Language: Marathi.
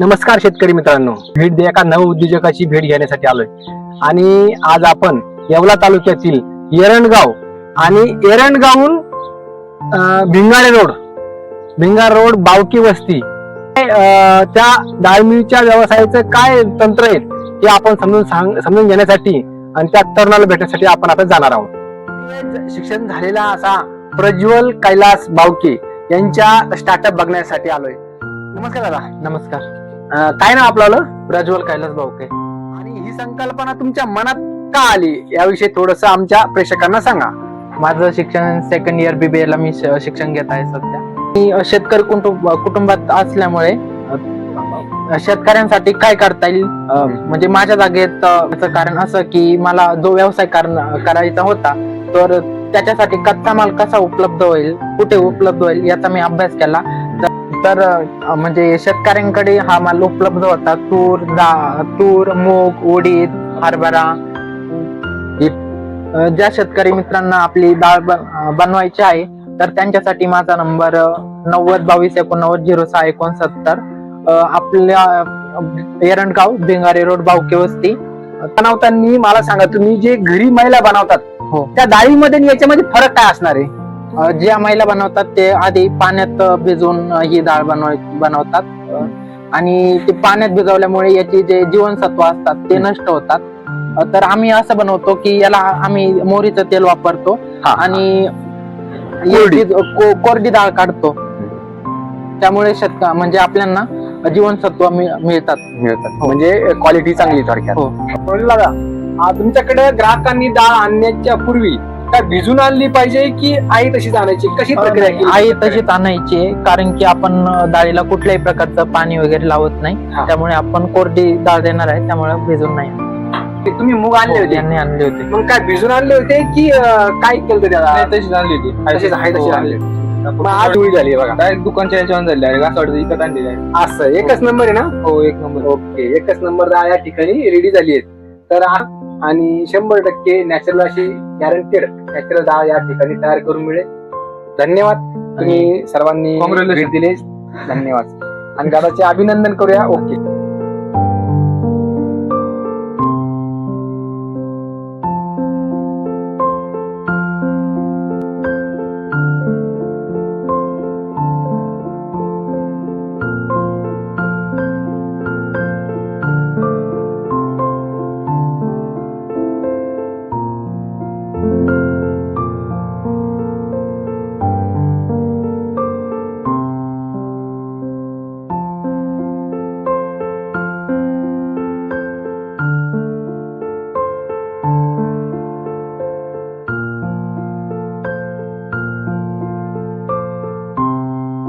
नमस्कार शेतकरी मित्रांनो. भेट द्या एका नव उद्योजकाची भेट घेण्यासाठी आलोय. आणि आज आपण येवला तालुक्यातील एरणगाव आणि एरणगावहून भिंगारे रोड भिंगार रोड बावकी वस्ती त्या डाळमीच्या व्यवसायाचं काय तंत्र आहे ते आपण समजून सांग समजून घेण्यासाठी आणि त्या तरुणाला भेटण्यासाठी आपण आता जाणार आहोत. शिक्षण झालेला असा प्रज्वल कैलास बावके यांच्या स्टार्टअप बघण्यासाठी आलोय. नमस्कार दादा. नमस्कार. काय नाव आपलं प्रज्वल कैलास भाऊके आणि ही संकल्पना तुमच्या मनात का आली? याविषयी थोडस आमच्या प्रेक्षकांना सांगा. माझं शिक्षण सेकंड इयर बीबीए ला मी शिक्षण घेत आहे सध्या. मी शेतकरी कुटुंब कुटुंबात असल्यामुळे शेतकऱ्यांसाठी काय करता येईल? म्हणजे माझ्या जागेत कारण असं की मला जो व्यवसाय करायचा होता तर त्याच्यासाठी कच्चा माल कसा उपलब्ध होईल कुठे उपलब्ध होईल याचा मी अभ्यास केला. तर- म्हणजे शेतकऱ्यांकडे हा माल उपलब्ध होता. तूर दा तूर मूग उडीद हरभरा. ज्या शेतकरी मित्रांना आपली डाळ बनवायची आहे तर त्यांच्यासाठी माझा नंबर नव्वद बावीस एकोणनव्वद झिरो सहा एकोणसत्तर. आपल्या अ, एरंडगाव भिंगारे रोड बावके वस्ती. बनवताना मला सांगा तुम्ही जे घरी महिला बनवतात हो. त्या डाळीमध्ये याच्यामध्ये फरक काय असणार आहे? ज्या महिला बनवतात ते आधी पाण्यात भिजवून ही डाळ बनव बनवतात. आणि ते पाण्यात भिजवल्यामुळे याची जे जीवनसत्व असतात ते नष्ट होतात. तर आम्ही असं बनवतो की याला आम्ही मोहरीचं तेल वापरतो आणि कोरडी. डाळ काढतो. त्यामुळे शेतक म्हणजे आपल्याला जीवनसत्व मिळ- मिळतात. मिळतात. म्हणजे क्वालिटी चांगली थोडक्यात. हो. तुमच्याकडे ग्राहकांनी डाळ आणण्याच्या पूर्वी काय भिजून आणली पाहिजे की आई तशीच आणायची? कशी प्रक्रिया केली? आई तशीच आणायची आहे, कारण की आपण डाळीला कुठल्याही प्रकारचं पाणी वगैरे लावत नाही. हा. त्यामुळे आपण कोरडी डाळ देणार आहे त्यामुळे भिजून नाही. तुम्ही मूग आणले होते. यांनी आणले होते. मग काय भिजून आणले होते की अं, काय केलं होतं त्याला? तशीच आणली होती. तशीच आहे तशी हो, आणली होती. मग आज धुळी झाली आहे बघा. डायरेक्ट दुकानच्या याच्यावर झाली आहे. असं वाटतं विकत आणलेली आहे. असं एकच नंबर आहे ना? हो एक नंबर. ओके एकच नंबर डाळ या ठिकाणी रेडी झाली आहे. तर आ- आणि शंभर टक्के नॅचरल अशी गॅरंटेड नॅचरल डाळ या ठिकाणी तयार करून मिळेल. धन्यवाद. तुम्ही सर्वांनी. भेट दिले धन्यवाद. आणि दादाचे अभिनंदन करूया. ओके.